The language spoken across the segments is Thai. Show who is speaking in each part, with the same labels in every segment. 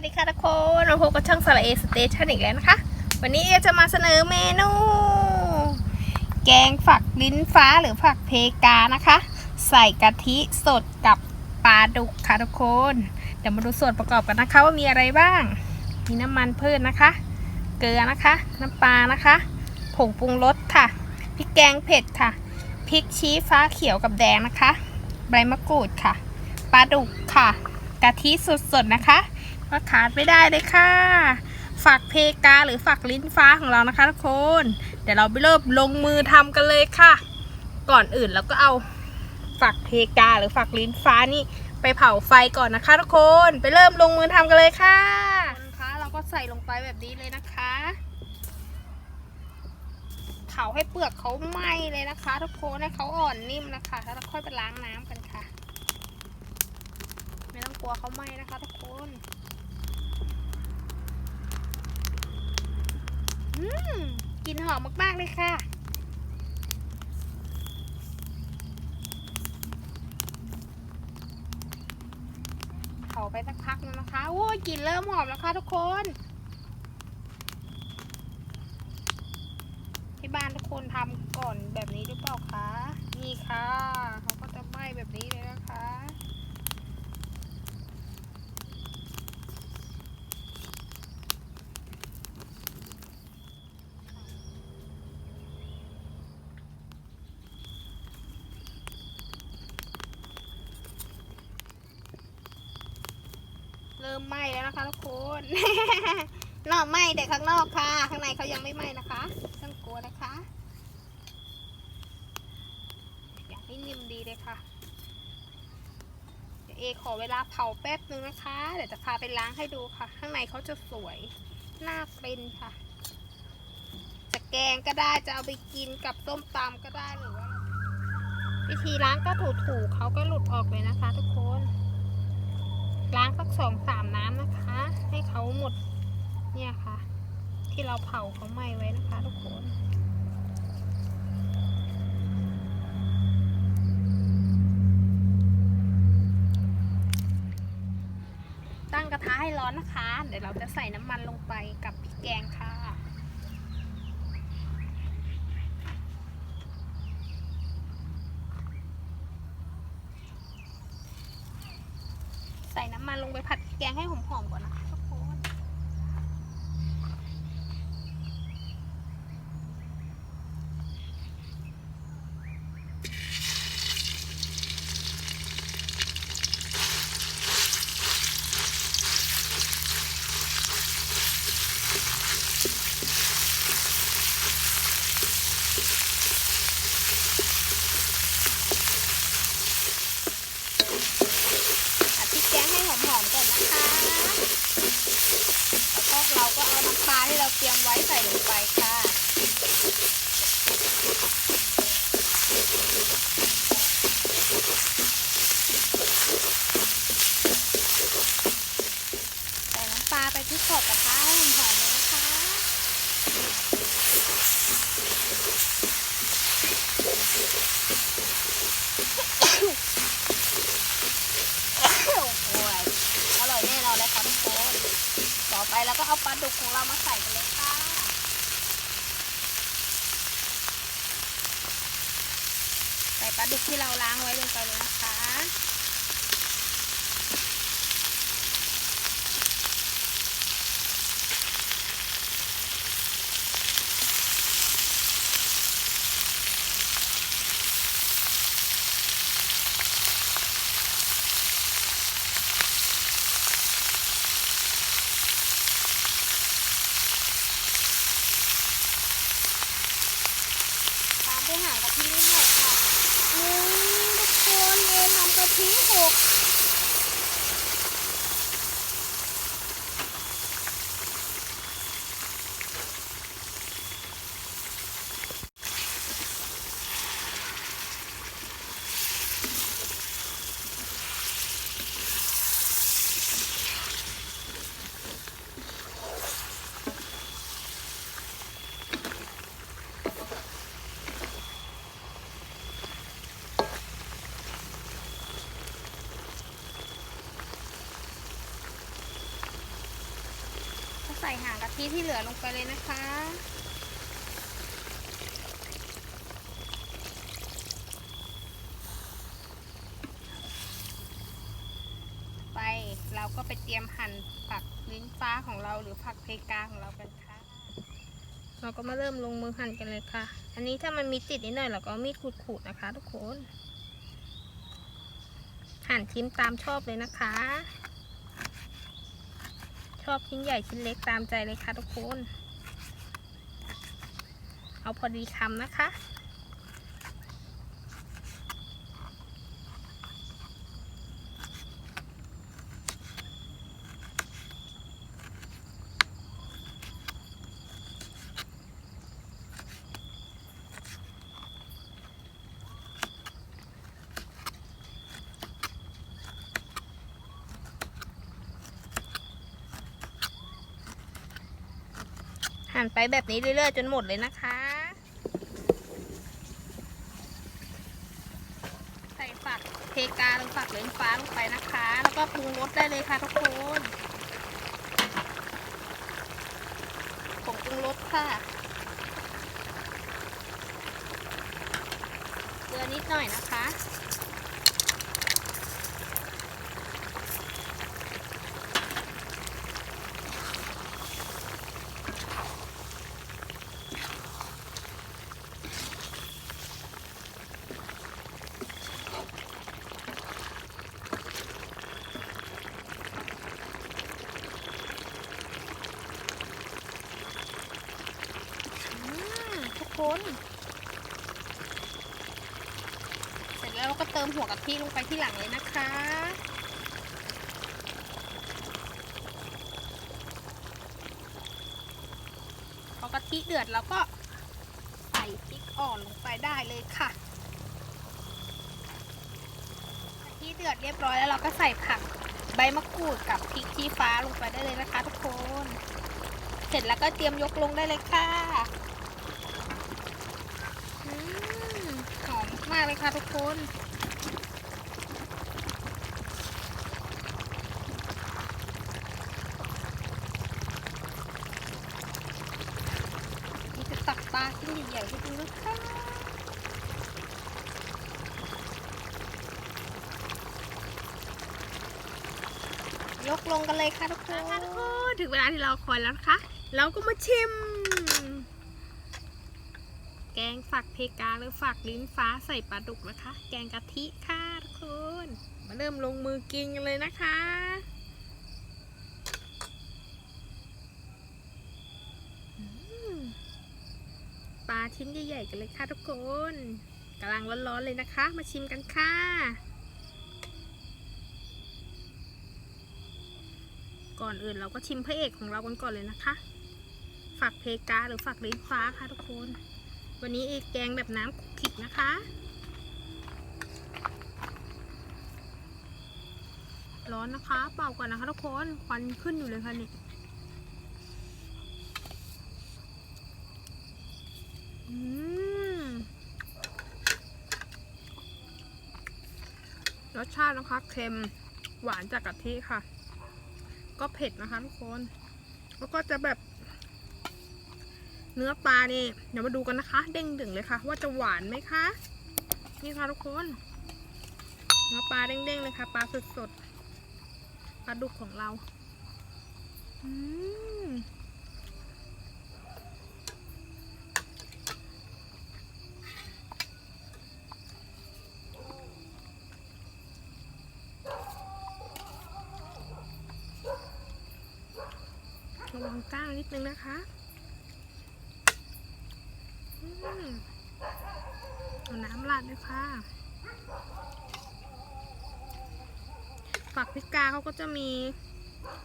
Speaker 1: วัสดีค่ะทุกคนมาพบกับช่องสระเอสเตชันอีกแล้วนะคะ วันนี้เอจะมาเสนอเมนู แกงฝักลิ้นฟ้าหรือฝักเพกานะคะ ใส่กะทิสดกับปลาดุกค่ะทุกคน เดี๋ยวมาดูส่วนประกอบกันนะคะว่ามีอะไรบ้าง มีน้ำมันพืชนะคะ เกลือนะคะ น้ำปลานะคะ ผงปรุงรสค่ะ พริกแกงเผ็ดค่ะ พริกชี้ฟ้าเขียวกับแดงนะคะ ใบมะกรูดค่ะ ปลาดุกค่ะ กะทิสดๆนะคะ ก็ขาดไม่ได้เลยค่ะฝักเพกาหรือฝักลิ้นฟ้าของเรานะคะทุกคนเดี๋ยวเราไปเริ่มลงมือทำกันเลยค่ะ ก่อนอื่นเราก็เอาฝักเพกาหรือฝักลิ้นฟ้านี่ไปเผาไฟก่อนนะคะทุกคนไปเริ่มลงมือทำกันเลยค่ะนะคะเราก็ใส่ลงไปแบบนี้เลยนะคะเผาให้เปลือกเขาไหม้เลยนะคะ ทุกคนให้เขาอ่อนนิ่มนะคะแล้วเราค่อยไปล้างน้ำกันค่ะ ไม่ต้องกลัวเขาไหม้นะคะทุกคน อืม กลิ่นหอมมาก ๆ เลยค่ะเผาไปสักพักนึงนะคะ โอ้ยกลิ่นเริ่มหอมแล้วค่ะทุกคน ที่บ้านทุกคนทำก่อนแบบนี้หรือเปล่าคะ นี่ค่ะ เขาก็จะไหม้แบบนี้เลยนะคะ เริ่มไหม้แล้วนะคะทุกคน นอกไหม้แต่ข้างนอกค่ะ ข้างในเขายังไม่ไหม้นะคะต้องกลัวนะคะ อยากให้นิ่มดีเลยค่ะ เดี๋ยวเอขอเวลาเผาแป๊บนึงนะคะ เดี๋ยวจะพาไปล้างให้ดูค่ะ ข้างในเขาจะสวยน่าเป็นค่ะ จะแกงก็ได้จะเอาไปกินกับส้มตำก็ได้หรือว่าวิธีล้างก็ถูๆเขาก็หลุดออกเลยนะคะ ทุกคน ล้างสักสองสามน้ำนะคะ ให้เขาหมดเนี่ยค่ะ ที่เราเผาเขาไหม้ไว้นะคะทุกคนตั้งกระทะให้ร้อนนะคะ เดี๋ยวเราจะใส่น้ำมันลงไปกับพริกแกงค่ะ ใส่น้ำมันลงไปผัดพริกแกงให้หอมๆก่อนนะคะทุกคน ผัดพริกแกงให้หอมๆก่อนนะคะ แล้วก็เราก็เอาน้ำปลาที่เราเตรียมไว้ใส่ลงไปค่ะ ใส่น้ำปลาไปที่ขอบกระทะให้หอมๆเลยนะคะ โอ้ยอร่อยแน่นอนเลยค่ะทุกคน ต่อไป เอาปลาดุกของเรามาใส่กันเลยค่ะ ใส่ปลาดุกที่เราล้างไว้ลงไปเลยนะคะ ส่หางกะทิที่เหลือลงไปเลยนะคะ ไปเราก็ไปเตรียมหั่นผักลิ้นฟ้าของเราหรือผักเพกาของเรากันค่ะ เราก็มาเริ่มลงมือหั่นกันเลยค่ะ อันนี้ถ้ามันมีติดนิดหน่อยเราก็มีดขูดๆนะคะ ทุกคน หั่นชิ้นตามชอบเลยนะคะ ชอบชิ้นใหญ่ชิ้นเล็กตามใจเลยค่ะทุกคน เอาพอดีคำนะคะ หั่นไปแบบนี้เรื่อยๆจนหมดเลยนะคะ ใส่ฝักเพกาลงฝักเหลืองฟ้าลงไปนะคะ แล้วก็ปรุงรสได้เลยค่ะทุกคนผงปรุงรสค่ะเกลือนิดหน่อยนะคะ อืมทุก คน เสร็จแล้วเราก็เติมหัวกะทิลงไปที่หลังเลยนะคะ พอกะทิเดือดเราก็ใส่พริกอ่อนลงไปได้เลยค่ะกะทิเดือดเรียบร้อยแล้วเราก็ใส่ผักใบมะกรูดกับพริกชี้ฟ้าลงไปได้เลยนะคะทุกคน เสร็จแล้วก็เตรียมยกลงได้เลยค่ะ อืมหอ มากเลยค่ะทุกคนนี่จะตักปลาชิ้นใหญ่ๆให้ดูนะคะยกลงกันเลยค่ะทุกคนทุกคนถึงเวลาที่เราคอยแล้วนะคะ เราก็มาชิม แกงฝักเพกาหรือฝักลิ้นฟ้าใส่ปลาดุกนะคะ แกงกะทิค่ะทุกคน มาเริ่มลงมือกินกันเลยนะคะปลาชิ้นใหญ่ๆกันเลยค่ะทุกคนกำลังร้อนๆเลยนะคะ มาชิมกันค่ะก่อนอื่นเราก็ชิมพระเอกของเรากันก่อนเลยนะคะ ฝักเพกาหรือฝักลิ้นฟ้าค่ะทุกคน วันนี้เอกแกงแบบน้ำคลุกคลิกนะคะ ร้อนนะคะ เป่าก่อนนะคะทุกคนควันขึ้นอยู่เลยค่ะนี่รสชาตินะคะเค็มหวานจากกะทิค่ะ ก็เผ็ดนะคะทุกคน แล้วก็จะแบบ เนื้อปลานี่เดี๋ยวมาดูกันนะคะ เด้งดึงเลยค่ะ ว่าจะหวานไหมคะนี่ค่ะทุกคน เนื้อปลาเด้งๆเลยค่ะ ปลาสดๆปลาดุกของเราอืมระวังก้างนิดนึงนะคะ เอาน้ำราดด้วยค่ะฝักพิกาเขาก็จะมี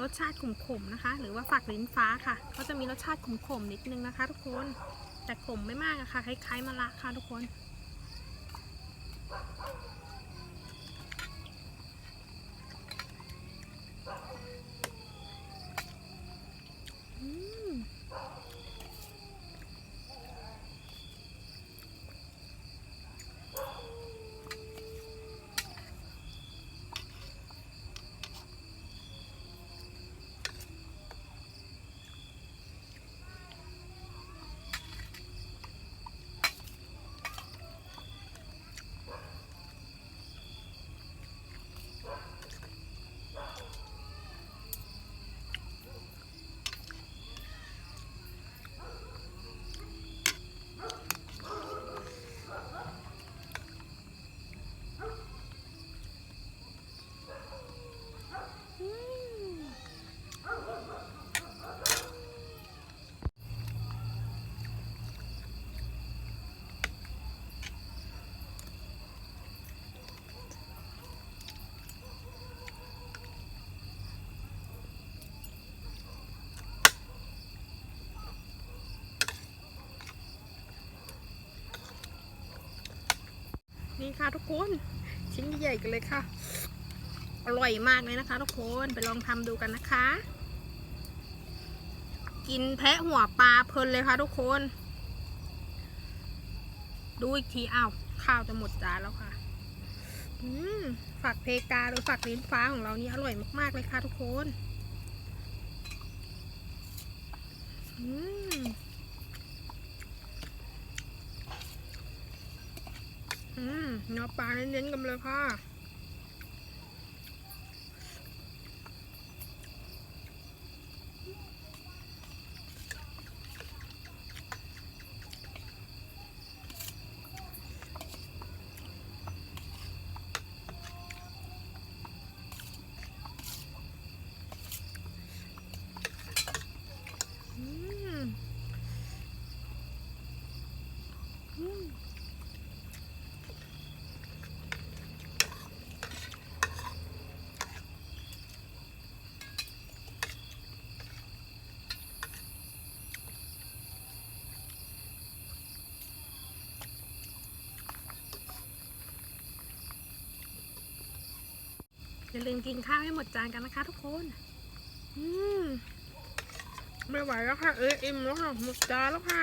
Speaker 1: รสชาติขมๆนะคะ หรือว่าฝักลิ้นฟ้าค่ะเขาจะมีรสชาติขมๆนิดนึงนะคะ ทุกคน แต่ขมไม่มากอะค่ะคล้ายๆมะระค่ะทุกคน นี่ค่ะทุกคน ชิ้นใหญ่ๆกันเลยค่ะ อร่อยมากเลยนะคะ ทุกคนไปลองทำดูกันนะคะ กินแพะหัวปลาเพลินเลยค่ะทุกคน ดูอีกทีอ้าวข้าวจะหมดจานแล้วค่ะอืมฝักเพกาหรือฝักลิ้นฟ้าของเรานี่อร่อยมากๆเลยค่ะทุกคน อืม อืมเนื้อปลาเน้นๆกันเลยค่ะ อืมอืม อย่าลืมกินข้าวให้หมดจานกันนะคะทุกคน อืมไม่ไหวแล้วค่ะ เอยอิ่มแล้วค่ะหมดจานแล้วค่ะ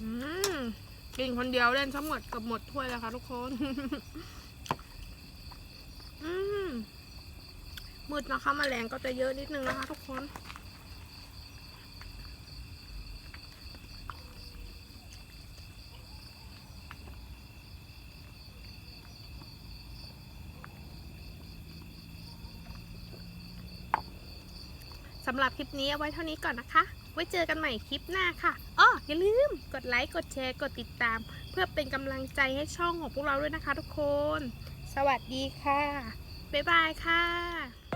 Speaker 1: อืมกินคนเดียวเล่นทั้งหมดกับหมดถ้วยแล้วค่ะทุกคนอืมมืดนะคะแมลงก็จะเยอะนิดนึงนะคะทุกคน สำหรับคลิปนี้เอาไว้เท่านี้ก่อนนะคะ ไว้เจอกันใหม่คลิปหน้าค่ะอ้ออย่าลืมกดไลค์กดแชร์กดติดตาม เพื่อเป็นกำลังใจให้ช่องของพวกเราด้วยนะคะ ทุกคน สวัสดีค่ะบ๊ายบายค่ะ